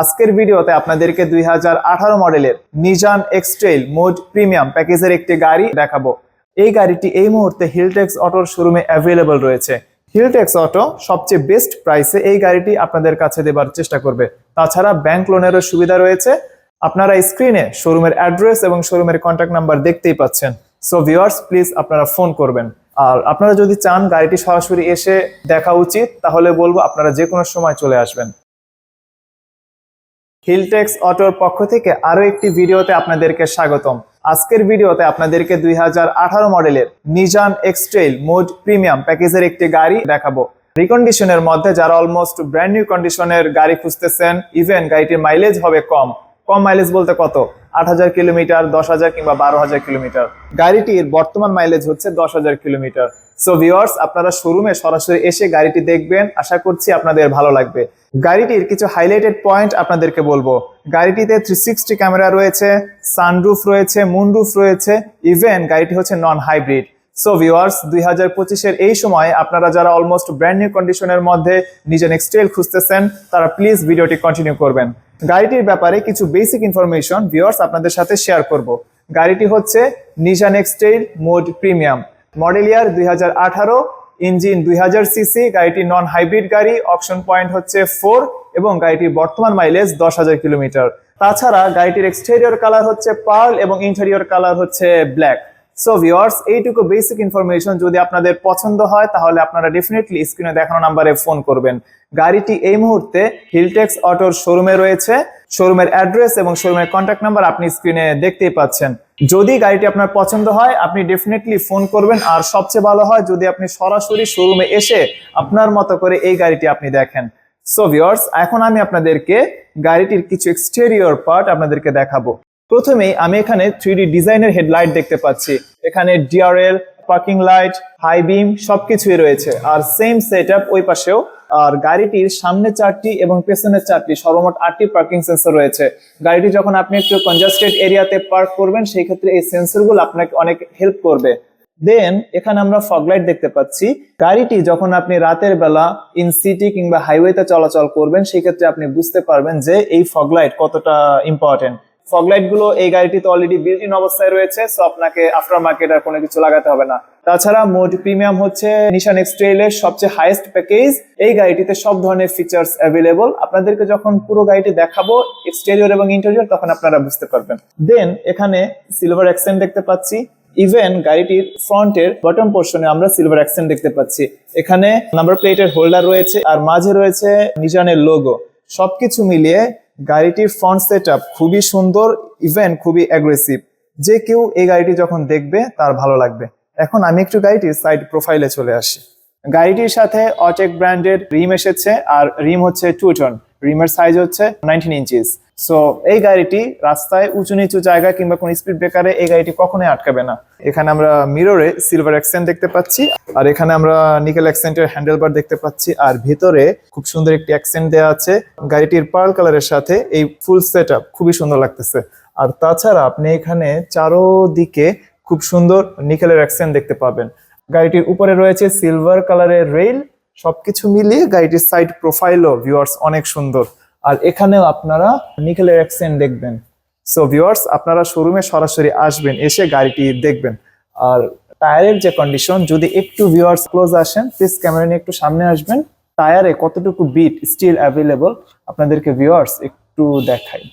আজকের ভিডিওতে আপনাদেরকে দুই হাজার আঠারো মডেলের নিজান এক্সট্রেল মোড প্রিমিয়াম প্যাকেজের একটি গাড়ি দেখাবো। এই গাড়িটি এই মুহূর্তে হিলটেক্স অটোর শোরুমে অ্যাভেলেবল রয়েছে। হিলটেক্স অটো সবচেয়ে বেস্ট প্রাইসে এই গাড়িটি আপনাদের কাছে দেবার চেষ্টা করবে। তাছাড়া ব্যাংক লোনেরও সুবিধা রয়েছে। আপনারা স্ক্রিনে শোরুমের অ্যাড্রেস এবং শোরুমের কন্ট্যাক্ট নাম্বার দেখতেই পাচ্ছেন। সো ভিওয়ার্স প্লিজ আপনারা ফোন করবেন। আর আপনারা যদি চান গাড়িটি সরাসরি এসে দেখা উচিত, তাহলে বলব আপনারা যে কোনো সময় চলে আসবেন। হিলটেক্স অটোর পক্ষ থেকে আরও একটি ভিডিওতে আপনাদেরকে স্বাগতম। আজকের ভিডিওতে আপনাদেরকে দুই হাজার আঠারো মডেলের নিজান এক্সট্রেল মোড প্রিমিয়াম প্যাকেজের একটি গাড়ি দেখাবো। রিকন্ডিশনের মধ্যে যারা অলমোস্ট ব্র্যান্ড নিউ কন্ডিশনের গাড়ি খুঁজতেছেন ইভেন গাড়িটির মাইলেজ হবে কম। কম মাইলেজ বলতে কত? আট হাজার কিলোমিটার, দশ হাজার কিংবা বারো হাজার কিলোমিটার। গাড়িটির বর্তমান মাইলেজ হচ্ছে দশ হাজার কিলোমিটার। সো ভিওয়ার্স আপনারা শোরুমে সরাসরি এসে গাড়িটি দেখবেন। আশা করছি আপনাদের ভালো লাগবে। গাড়িটির কিছু হাইলাইটেড পয়েন্ট আপনাদেরকে বলব। গাড়িটিতে থ্রি সিক্সটি ক্যামেরা রয়েছে সানরুফ রয়েছে মুনরুফ রয়েছে ইভেন গাড়িটি হচ্ছে নন হাইব্রিড সো ভিওয়ার্স দুই হাজার পঁচিশের এই সময় আপনারা যারা অলমোস্ট ব্র্যান্ড নিউ কন্ডিশনের মধ্যে নিজের এক্সটেল খুঁজতেছেন, তারা প্লিজ ভিডিওটি কন্টিনিউ করবেন। গাড়িটির ব্যাপারে কিছু বেসিক ইনফরমেশন ভিওয়ার্স আপনাদের সাথে শেয়ার করব। গাড়িটি হচ্ছে Nissan X Trail mode premium model year দুই হাজার আঠারো, ইঞ্জিন দুই হাজার সিসি, গাড়িটি নন হাইব্রিড গাড়ি অপশন পয়েন্ট হচ্ছে ফোর এবং গাড়িটির বর্তমান মাইলেজ দশ হাজার কিলোমিটার। তাছাড়া গাড়িটির এক্সটেরিয়র কালার হচ্ছে পার্ল এবং ইন্টেরিয়র কালার হচ্ছে ব্ল্যাক সো ভিওয়ার্স এইটুকু বেসিক ইনফরমেশন যদি আপনাদের পছন্দ হয়, তাহলে আপনারা ডেফিনেটলি স্ক্রিনে দেখানো নাম্বারে ফোন করবেন। গাড়িটি এই মুহূর্তে হিলটেক্স অটোর শোরুমে রয়েছে। শোরুমের অ্যাড্রেস এবং শোরুমের কন্ট্যাক্ট নাম্বার আপনি স্ক্রিনে দেখতেই পাচ্ছেন। যদি গাড়িটি আপনার পছন্দ হয়, আপনি ডেফিনেটলি ফোন করবেন। আর সবচেয়ে ভালো হয়, যদি আপনি সরাসরি শোরুমে এসে আপনার মতো করে এই গাড়িটি আপনি দেখেন। সো ভিওর্স এখন আমি আপনাদেরকে গাড়িটির কিছু এক্সটেরিয়র পার্ট আপনাদেরকে দেখাবো। প্রথমেই আমি এখানে থ্রি ডিজাইনের হেডলাইট দেখতে পাচ্ছি। এখানে DRL parking light high beam সবকিছুই রয়েছে। আর সেম সেট ওই পাশেও। আর গাড়িটির সামনে চারটি এবং পেছনের চারটি, সর্বমোট আটটি পার্কিং সেন্সর রয়েছে। গাড়িটি যখন আপনি একটু কনজাস্টেড এরিয়াতে পার্ক করবেন, সেই ক্ষেত্রে এই সেন্সরগুলো আপনাকে অনেক হেল্প করবে। দেন এখানে আমরা ফগলাইট দেখতে পাচ্ছি। গাড়িটি যখন আপনি রাতের বেলা ইন সিটি কিংবা হাইওয়েতে চলাচল করবেন, সেই ক্ষেত্রে আপনি বুঝতে পারবেন যে এই ফগলাইট কতটা ইম্পর্টেন্ট ফগলাইটগুলো এই গাড়িটিতে অলরেডি বিল্ট ইন অবস্থায় রয়েছে সো আপনাকে আফটার মার্কেট আর কোনো কিছু লাগাতে হবে না। তাছাড়া মোড প্রিমিয়াম হচ্ছে নিশান এক্সট্রেলের সবচেয়ে হাইয়েস্ট প্যাকেজ এই গাড়িটিতে সব ধরনের ফিচার্স অ্যাভেলেবল আপনাদেরকে যখন পুরো গাড়িটি দেখাবো এক্সটেরিয়র এবং ইন্টেরিয়র তখন আপনারা বুঝতে পারবেন। দেন এখানে সিলভার অ্যাক্সেন্ট দেখতে পাচ্ছি। ইভেন গাড়িটির ফ্রন্টের বটম পোর্শনে আমরা সিলভার অ্যাক্সেন্ট দেখতে পাচ্ছি। এখানে নাম্বার প্লেটের হোল্ডার রয়েছে, আর মাঝে রয়েছে নিজানের লোগো সবকিছু মিলিয়ে গাড়িটির ফ্রন্ট সেট আপ খুবই সুন্দর ইভেন খুবই অ্যাগ্রেসিভ যে কেউ এই গাড়িটি যখন দেখবে, তার ভালো লাগবে। এখন আমি একটু গাড়িটির সাইড প্রোফাইলে চলে আসি। গাড়িটির সাথে অটেক ব্র্যান্ডের রিম এসেছে, আর রিম হচ্ছে টু টন রিমের সাইজ হচ্ছে নাইনটিন ইঞ্চিস সো এই গাড়িটি রাস্তায় উঁচু নিচু জায়গা কিংবা কোন স্পিড ব্রেকারে এই গাড়িটি কখনোই আটকাবে না। এখানে আমরা মিররে সিলভার অ্যাক্সেন্ট দেখতে পাচ্ছি, আর এখানে আমরা নিকেল অ্যাক্সেন্টের হ্যান্ডেল বার দেখতে পাচ্ছি, আর ভিতরে খুব সুন্দর একটি অ্যাক্সেন্ট দেওয়া আছে। গাড়িটির পার্ল কালারের সাথে এই ফুল সেট আপ খুবই সুন্দর লাগতেছে। আর তাছাড়া আপনি এখানে চারোদিকে খুব সুন্দর নিকেলের অ্যাক্সেন্ট দেখতে পাবেন। গাড়িটির উপরে রয়েছে সিলভার কালারের রেল সবকিছু মিলিয়ে গাড়িটির সাইড প্রোফাইলও ভিউয়ার্স অনেক সুন্দর। আর এখানেও আপনারা নিকেলের অ্যাক্সেন্ট দেখবেন। সো ভিউয়ার্স আপনারা শোরুমে সরাসরি আসবেন, এসে গাড়িটি দেখবেন। আর টায়ারের যে কন্ডিশন যদি একটু ভিউয়ার্স ক্লোজ আসেন প্লিজ ক্যামেরা নিয়ে একটু সামনে আসবেন। টায়ারে কতটুকু বিট স্টিল অ্যাভেলেবল আপনাদেরকে ভিউয়ার্স একটু দেখাই।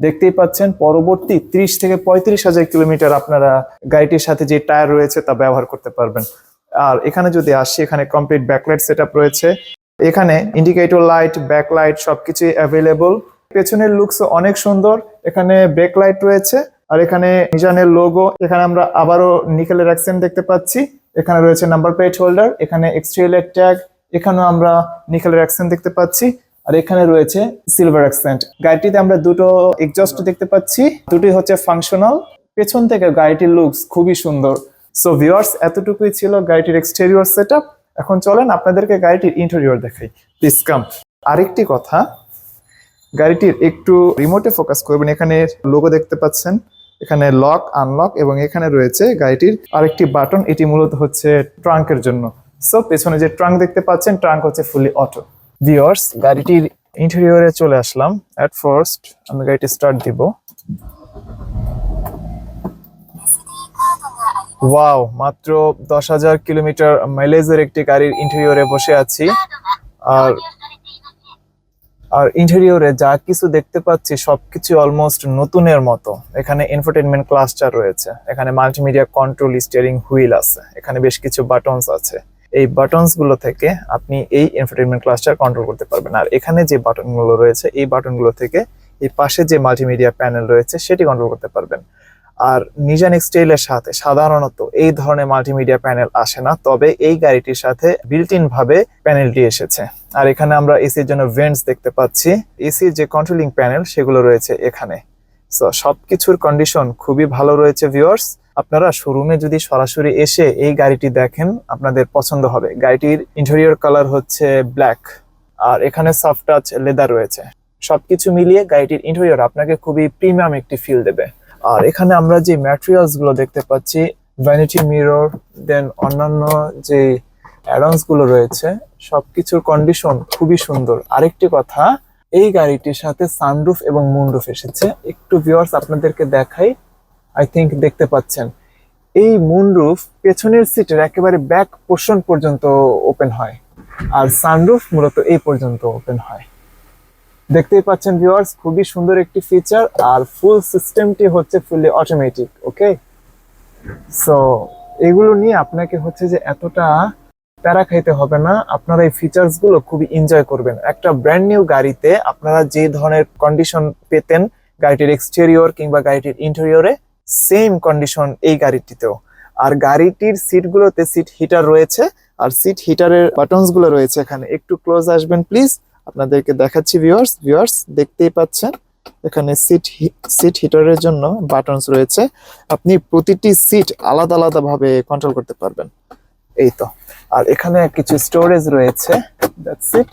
দেখতেই পাচ্ছেন, পরবর্তী ত্রিশ থেকে পঁয়ত্রিশ হাজার কিলোমিটার আপনারা গাড়িটির সাথে যে টায়ার রয়েছে, তা ব্যবহার করতে পারবেন। আর এখানে যদি আসি, এখানে কমপ্লিট ব্যাকলাইট সেট রয়েছে। এখানে ইন্ডিকেটর লাইট ব্যাকলাইট সবকিছু অ্যাভেলেবল পেছনের লুকস অনেক সুন্দর। এখানে ব্রেক লাইট রয়েছে আর এখানে নিজানের লোগো এখানে আমরা আবারও নিকেলের অ্যাক্সেন্ট দেখতে পাচ্ছি। এখানে রয়েছে নাম্বার প্লেট হোল্ডার এখানে এক্সট্রিয়েলের ট্যাগ এখানেও আমরা নিকেলের অ্যাক্সেন্ট দেখতে পাচ্ছি। আর এখানে রয়েছে সিলভার অ্যাক্সেন্ট গাড়িটিতে আমরা দুটো এক্সস্ট দেখতে পাচ্ছি। দুটি হচ্ছে ফাংশনাল পেছন থেকে গাড়িটির লুকস খুবই সুন্দর। সো ভিওয়ার্স এতটুকুই ছিল গাড়িটির এক্সটেরিয়র সেট এখন চলেন আপনাদেরকে গাড়িটির ইন্টেরিয়র দেখাই। প্লিজ কাম আরেকটি কথা, গাড়িটির একটু রিমোটে ফোকাস করবেন। এখানে লোগো দেখতে পাচ্ছেন। এখানে লক আনলক এবং এখানে রয়েছে গাড়িটির আরেকটি বাটন এটি মূলত হচ্ছে ট্রাঙ্কের জন্য। সো পেছনে যে ট্রাঙ্ক দেখতে পাচ্ছেন ট্রাঙ্ক হচ্ছে ফুলি অটো ভিওর্স গাড়িটির ইন্টেরিয়রে চলে আসলাম। অ্যাট ফার্স্ট আমি গাড়িটি স্টার্ট দিব। ওয়াও মাত্র দশ হাজার কিলোমিটার মাইলেজের একটি গাড়ির ইন্টেরিয়রে বসে আছি। আর আর ইন্টেরিয়রে যা কিছু দেখতে পাচ্ছি, সবকিছু অলমোস্ট নতুনের মতো। এখানে এনফারটেনমেন্ট ক্লাস্টার রয়েছে। এখানে মাল্টিমিডিয়া কন্ট্রোল স্টিয়ারিং হুইল আছে। এখানে বেশ কিছু বাটনস আছে। এই বাটনসগুলো থেকে আপনি এই এনফারটেনমেন্ট ক্লাস্টার কন্ট্রোল করতে পারবেন। আর এখানে যে বাটনগুলো রয়েছে, এই বাটনগুলো থেকে এই পাশে যে মাল্টিমিডিয়া প্যানেল রয়েছে, সেটি কন্ট্রোল করতে পারবেন। আর নিজান এক্সটেইলের সাথে সাধারণত এই ধরনের মাল্টিমিডিয়া প্যানেল আসে না, তবে এই গাড়িটির সাথে বিল্ট ইন ভাবে প্যানেলটি এসেছে। আর এখানে আমরা এসির জন্য ভেন্টস দেখতে পাচ্ছি। এসির যে কন্ট্রোলিং প্যানেল সেগুলো রয়েছে এখানে। সো সবকিছুর কন্ডিশন খুবই ভালো রয়েছে ভিউয়ার্স আপনারা শোরুমে যদি সরাসরি এসে এই গাড়িটি দেখেন, আপনাদের পছন্দ হবে। গাড়িটির ইন্টেরিয়র কালার হচ্ছে ব্ল্যাক আর এখানে সফট টাচ লেদার রয়েছে। সবকিছু মিলিয়ে গাড়িটির ইন্টেরিয়র আপনাকে খুবই প্রিমিয়াম একটি ফিল দেবে। আর এখানে আমরা যে ম্যাটেরিয়ালসগুলো দেখতে পাচ্ছি ভ্যানিটি মিরর দেন অন্যান্য যে অ্যাডন্সগুলো রয়েছে, সবকিছুর কন্ডিশন খুবই সুন্দর। আরেকটি কথা, এই গাড়িটির সাথে সানরুফ এবং মুনরুফ এসেছে। একটু ভিউয়ার্স আপনাদেরকে দেখাই আই থিংক দেখতে পাচ্ছেন। এই মুনরুফ পেছনের সিটের একেবারে ব্যাক পোর্শন পর্যন্ত ওপেন হয়। আর সানরুফ মূলত এই পর্যন্ত ওপেন হয়। দেখতেই পাচ্ছেন ভিউয়ার্স খুবই সুন্দর একটি ফিচার আর ফুল সিস্টেমটি হচ্ছে ফুললি অটোমেটিক ওকে সো এগুলো নিয়ে আপনাকে হচ্ছে যে এতটা প্যারা খাইতে হবে না। আপনারা এই ফিচার্সগুলো খুবই এনজয় করবেন। একটা ব্র্যান্ড নিউ গাড়িতে আপনারা যে ধরনের কন্ডিশন পেতেন, গাড়িটির এক্সটেরিয়র কিংবা গাড়িটির ইন্টেরিয়রে সেম কন্ডিশন এই গাড়িটিতেও। আর গাড়িটির সিটগুলোতে সিট হিটার রয়েছে, আর সিট হিটারের বাটনসগুলো রয়েছে এখানে। একটু ক্লোজ আসবেন প্লিজ আপনাদেরকে দেখাচ্ছি ভিউয়ার্স ভিউয়ার্স দেখতেই পাচ্ছেন। এখানে সিট সিট হিটারের জন্য বাটনস রয়েছে। আপনি প্রতিটি সিট আলাদা আলাদা ভাবে কন্ট্রোল করতে পারবেন। এই তো। আর এখানে কিছু স্টোরেজ রয়েছে। দ্যাটস ইট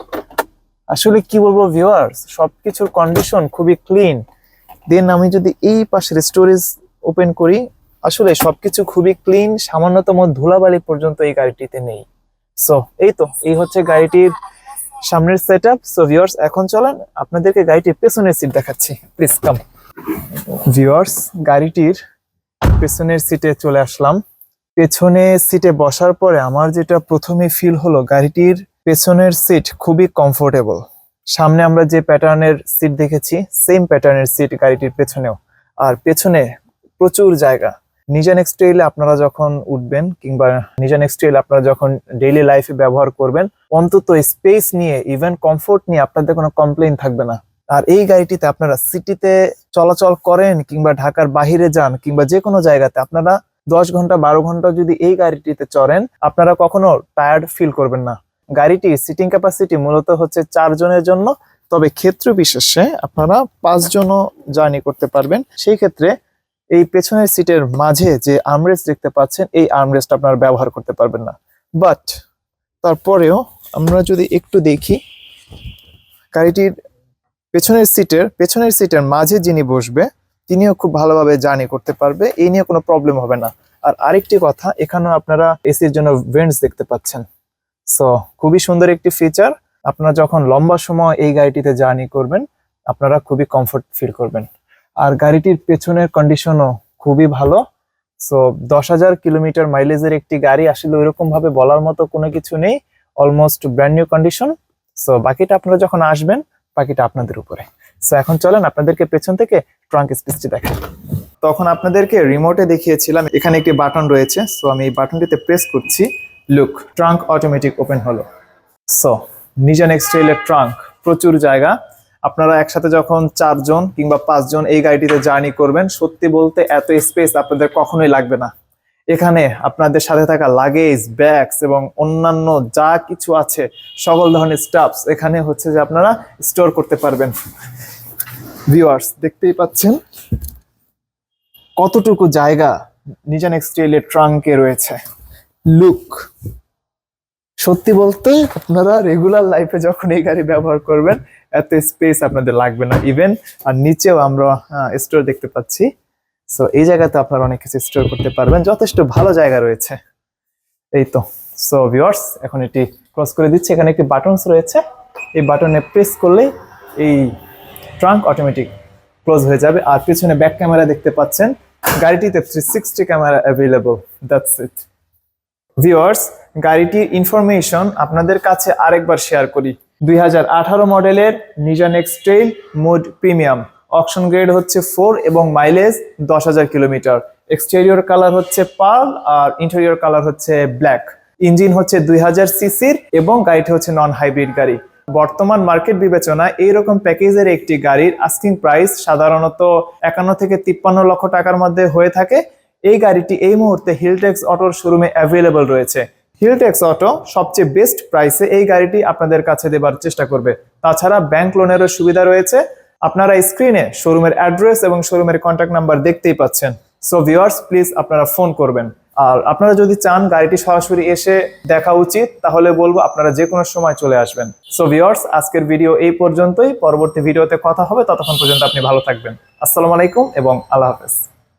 আসলে কি বলব ভিউয়ার্স সবকিছুর কন্ডিশন খুবই ক্লিন দেন আমি যদি এই পাশের স্টোরেজ ওপেন করি, আসলে সবকিছু খুবই ক্লিন সামান্যতম ধুলাবালি পর্যন্ত এই গাড়িটিতে নেই। সো এই তো। এই হচ্ছে গাড়িটির সামনের সেট আপ সো ভিউয়ার্স এখন চলেন আপনাদেরকে গাড়িটির পেছনের সিট দেখাচ্ছি। প্লিজ কাম ভিউয়ার্স গাড়িটির পেছনের সিটে চলে আসলাম। পেছনে সিটে বসার পরে আমার যেটা প্রথমে ফিল হলো, গাড়িটির পেছনের সিট খুবই কমফোর্টেবল সামনে আমরা যে প্যাটার্নের সিট দেখেছি সেম প্যাটার্নের সিট গাড়িটির পেছনেও। আর পেছনে প্রচুর জায়গা। নিজান এক্সটেইলে আপনারা যখন উঠবেন কিংবা নিজান এক্সটেইল আপনারা যখন ডেইলি লাইফে ব্যবহার করবেন, অন্তত স্পেস নিয়ে ইভেন কমফোর্ট নিয়ে আপনাদের কোনো কমপ্লেন থাকবে না। আর এই গাড়িটিতে আপনারা সিটিতে চলাচল করেন কিংবা ঢাকার বাহিরে যান কিংবা যে কোনো জায়গাতে আপনারা দশ ঘণ্টা, বারো ঘণ্টা যদি এই গাড়িটিতে চড়েন, আপনারা কখনো টায়ার্ড ফিল করবেন না। গাড়িটি সিটিং ক্যাপাসিটি মূলত হচ্ছে চারজনের জন্য, তবে ক্ষেত্র বিশেষে আপনারা পাঁচজনও জার্নি করতে পারবেন। সেই ক্ষেত্রে এই পেছনের সিটের মাঝে যে আর্মরেস্ট দেখতে পাচ্ছেন, এই আর্মরেস্ট আপনারা ব্যবহার করতে পারবেন না। বাট তারপরেও আমরা যদি একটু দেখি, গাড়িটির পেছনের সিটের পেছনের সিটের মাঝে যিনি বসবে, তিনিও খুব ভালোভাবে জার্নি করতে পারবে, এই নিয়ে কোনো প্রবলেম হবে না। আর আরেকটি কথা, এখানেও আপনারা এসির জন্য ভেন্টস দেখতে পাচ্ছেন। সো খুবই সুন্দর একটি ফিচার আপনারা যখন লম্বা সময় এই গাড়িটিতে জার্নি করবেন, আপনারা খুবই কমফোর্ট ফিল করবেন। আর গাড়িটির পেছনের কন্ডিশনও খুবই ভালো। সো দশ হাজার কিলোমিটার মাইলেজের একটি গাড়ি আসলে ওইরকম ভাবে বলার মতো কোনো কিছু নেই almost brand new condition so বাকিটা আপনারা যখন আসবেন, বাকিটা আপনাদের উপরে। সো এখন চলেন আপনাদেরকে পেছন থেকে ট্রাঙ্ক স্পেসটি দেখেন তখন আপনাদেরকে রিমোটে দেখিয়েছিলাম, এখানে একটি বাটন রয়েছে। সো আমি এই বাটনটিতে প্রেস করছি লুক ট্রাঙ্ক অটোমেটিক ওপেন হলো। সো নিজান এক্সট্রেলের ট্রাঙ্ক প্রচুর জায়গা। আপনারা একসাথে যখন চারজন কিংবা পাঁচজন এই গাড়িটিতে জার্নি করবেন, সত্যি বলতে এত স্পেস আপনাদের কখনোই লাগবে না। এখানে আপনাদের সাথে থাকা লাগেজ ব্যাগস এবং অন্যান্য যা কিছু আছে, সকল ধরনের স্টাফস এখানে হচ্ছে যে আপনারা স্টোর করতে পারবেন। ভিউয়ার্স দেখতেই পাচ্ছেন? কতটুকু জায়গা নিজান এক্সটেলের ট্রাঙ্কে রয়েছে? লুক সত্যি বলতে আপনারা রেগুলার লাইফে যখন এই গাড়ি ব্যবহার করবেন, এত স্পেস আপনাদের লাগবে না ইভেন আর নিচেও আমরা স্টোর দেখতে পাচ্ছি। সো এই জায়গাতে আপনারা অনেক কিছু স্টোর করতে পারবেন। যথেষ্ট ভালো জায়গা রয়েছে। এই তো। সো ভিউয়ার্স এখন এটি ক্রস করে দিচ্ছি। এখানে একটি বাটনস রয়েছে। এই বাটনে প্রেস করলেই এই ট্রাঙ্ক অটোমেটিক ক্লোজ হয়ে যাবে। আর পিছনে ব্যাক ক্যামেরা দেখতে পাচ্ছেন। গাড়িটিতে three sixty camera available that's it viewers গাড়িটির ইনফরমেশন আপনাদের কাছে আরেকবার শেয়ার করি। দুই হাজার আঠারো মডেলের Nissan X Trail mode premium option grade হচ্ছে ফোর এবং মাইলেজ দশ হাজার কিলোমিটার। এক্সটেরিয়র কালার হচ্ছে পার্ল আর ইন্টেরিয়র কালার হচ্ছে ব্ল্যাক ইঞ্জিন হচ্ছে দুই হাজার সিসির এবং গাড়িটি হচ্ছে নন হাইব্রিড গাড়ি। বর্তমান মার্কেট বিবেচনায় এইরকম প্যাকেজের একটি গাড়ির আস্কিং প্রাইস সাধারণত একান্ন থেকে তিপ্পান্ন লক্ষ টাকার মধ্যে হয়ে থাকে। এই গাড়িটি এই মুহূর্তে হিলটেক্স অটোর শোরুমে অ্যাভেলেবল রয়েছে। হিলটেক্স অটো সবচেয়ে বেস্ট প্রাইসে এই গাড়িটি আপনাদের কাছে দেবার চেষ্টা করবে। তাছাড়া ব্যাংক লোনেরও সুবিধা রয়েছে। আপনারা স্ক্রিনে শোরুমের অ্যাড্রেস এবং শোরুমের কন্ট্যাক্ট নাম্বার দেখতেই পাচ্ছেন। সো ভিওয়ার্স প্লিজ আপনারা ফোন করবেন। আর আপনারা যদি চান গাড়িটি সরাসরি এসে দেখা উচিত, তাহলে বলব আপনারা যে কোনো সময় চলে আসবেন। সো ভিউয়ার্স আজকের ভিডিও এই পর্যন্তই। পরবর্তী ভিডিওতে কথা হবে। ততক্ষণ পর্যন্ত আপনি ভালো থাকবেন। আসসালামু আলাইকুম এবং আল্লাহ হাফেজ।